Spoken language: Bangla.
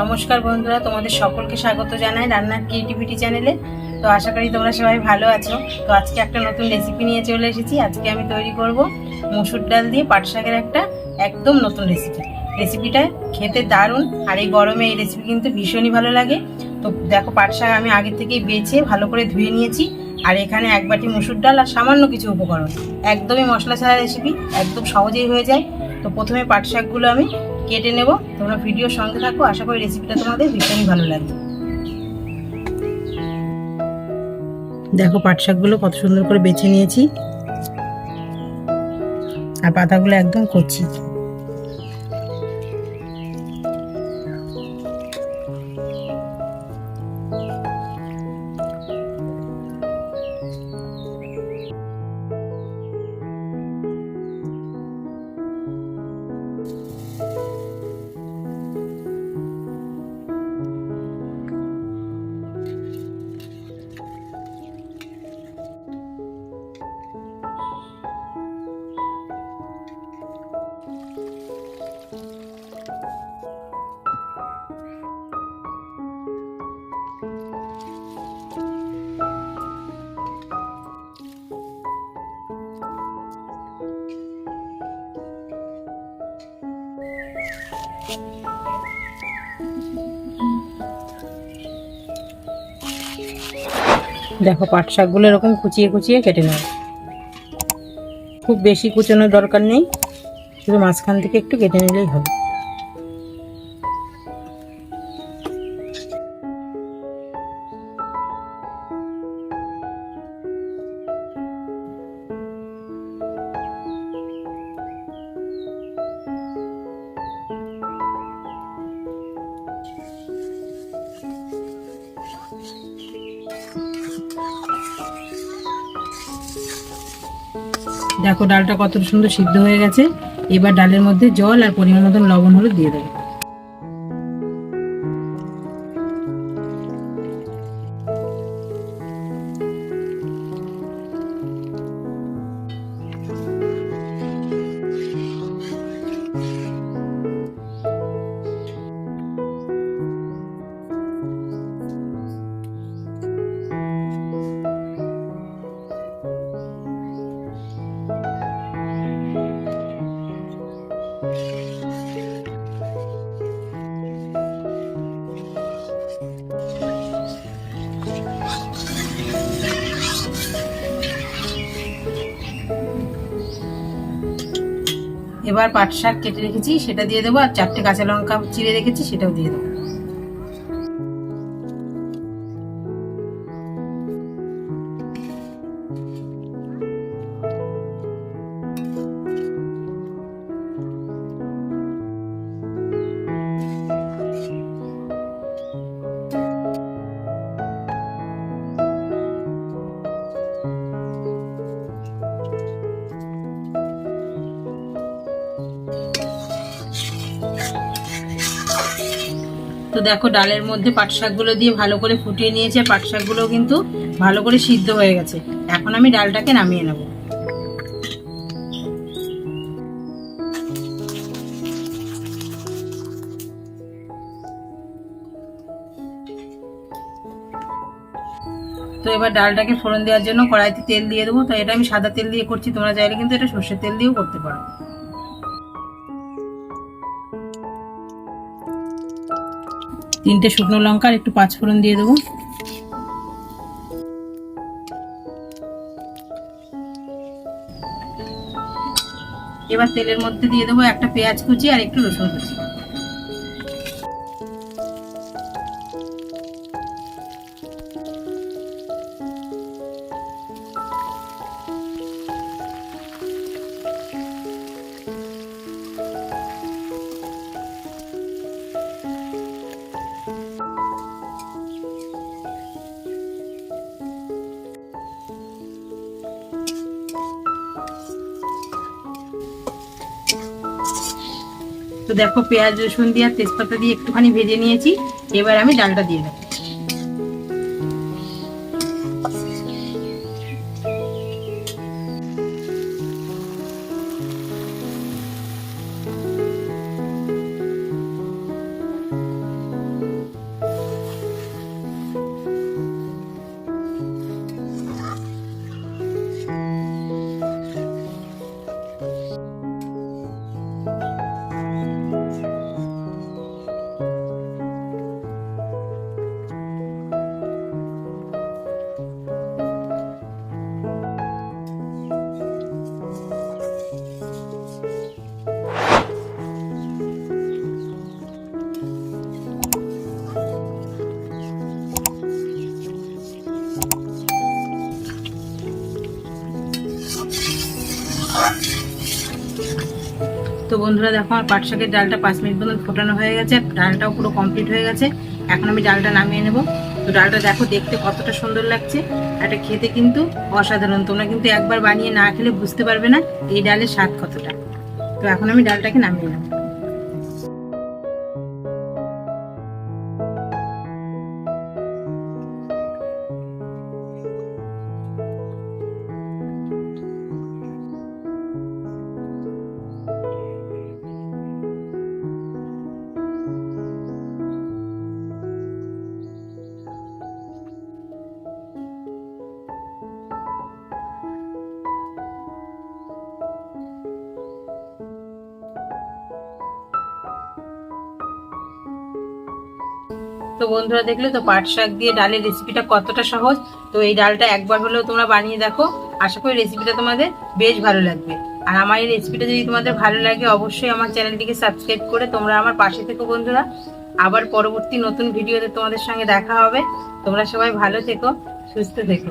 নমস্কার বন্ধুরা, তোমাদের সকলকে স্বাগত জানাই রান্নার ক্রিয়েটিভিটি চ্যানেলে তো আশা করি তোমরা সবাই ভালো আছো। তো আজকে একটা নতুন রেসিপি নিয়ে চলে এসেছি। আজকে আমি তৈরি করব মুসুর ডাল দিয়ে পাট শাকের একটা একদম নতুন রেসিপি রেসিপিটা খেতে দারুণ, আর এই গরমে এই রেসিপি কিন্তু ভীষণই ভালো লাগে। তো দেখো, পাট শাক আমি আগে থেকেই বেছে, ভালো করে ধুয়ে নিয়েছি। আর এখানে এক বাটি মুসুর ডাল আর সামান্য কিছু উপকরণ। একদমই মশলা ছাড়া রেসিপি একদম সহজেই হয়ে যায়। তো প্রথমে পাট শাকগুলো আমি কেটে নেব। তোমরা ভিডিওর সঙ্গে থাকো, আশা করি রেসিপিটা তোমাদের ভীষণই ভালো লাগবে। দেখো পাট শাকগুলো কত সুন্দর করে বেছে নিয়েছি। আর পাতাগুলো একদম কচি। দেখো, পাট শাকগুলো এরকম কুচিয়ে কুচিয়ে কেটে নেব। খুব বেশি কুচানোর দরকার নেই, শুধু মাঝখান থেকে একটু কেটে নিলেই হবে। দেখো ডালটা কত সুন্দর সিদ্ধ হয়ে গেছে। এবার ডালের মধ্যে জল আর পরিমাণ মতন লবণ হলুদ দিয়ে দেবো। এবার পাট শাক কেটে রেখেছি, সেটা দিয়ে দেবো, আর চারটে কাঁচা লঙ্কা চিড়ে রেখেছি, সেটাও দিয়ে দেবো। তো দেখো ডালের মধ্যে পাট শাকগুলো দিয়ে ভালো করে ফুটিয়ে নিয়েছে পাট শাকগুলো কিন্তু ভালো করে সিদ্ধ হয়ে গেছে। এখন আমি ডালটাকে নামিয়ে নেব। তো এবার ডালটাকে ফোড়ন দেওয়ার জন্য কড়াইতে তেল দিয়ে দেবো। তো এটা আমি সাদা তেল দিয়ে করছি, তোমরা চাইলে কিন্তু এটা সর্ষের তেল দিয়েও করতে পারো। তিনটে শুকনো লঙ্কা আর একটু পাঁচ ফোড়ন দিয়ে দেবো। এবার তেলের মধ্যে দিয়ে দেবো একটা পেঁয়াজ কুচি আর একটু রসুন কুচি। তো দেখো পেঁয়াজ রসুন দিয়ে তেজপাতা দিয়ে একটুখানি ভেজে নিয়েছি। এবার আমি ডালটা দিয়ে দেবো। বন্ধুরা দেখো, আমার পাট শাকের ডালটা পাঁচ মিনিট মতন ফোটানো হয়ে গেছে। ডালটাও পুরো কমপ্লিট হয়ে গেছে। এখন আমি ডালটা নামিয়ে নেব। তো ডালটা দেখো, দেখতে কতটা সুন্দর লাগছে। এটা খেতে কিন্তু অসাধারণ। তোমরা কিন্তু একবার বানিয়ে না খেলে বুঝতে পারবে না এই ডালের স্বাদ কতটা। তো এখন আমি ডালটাকে নামিয়ে নেব। তো বন্ধুরা দেখলে তো পাট শাক দিয়ে ডালের রেসিপিটা কতটা সহজ? তো এই ডালটা একবার হলেও তোমরা বানিয়ে দেখো। আশা করি রেসিপিটা তোমাদের বেশ ভালো লাগবে। আর আমার এই রেসিপিটা যদি তোমাদের ভালো লাগে, অবশ্যই আমার চ্যানেলটিকে সাবস্ক্রাইব করে তোমরা আমার পাশে থেকো বন্ধুরা। আবার পরবর্তী নতুন ভিডিওতে তোমাদের সঙ্গে দেখা হবে। তোমরা সবাই ভালো থেকো, সুস্থ থেকো।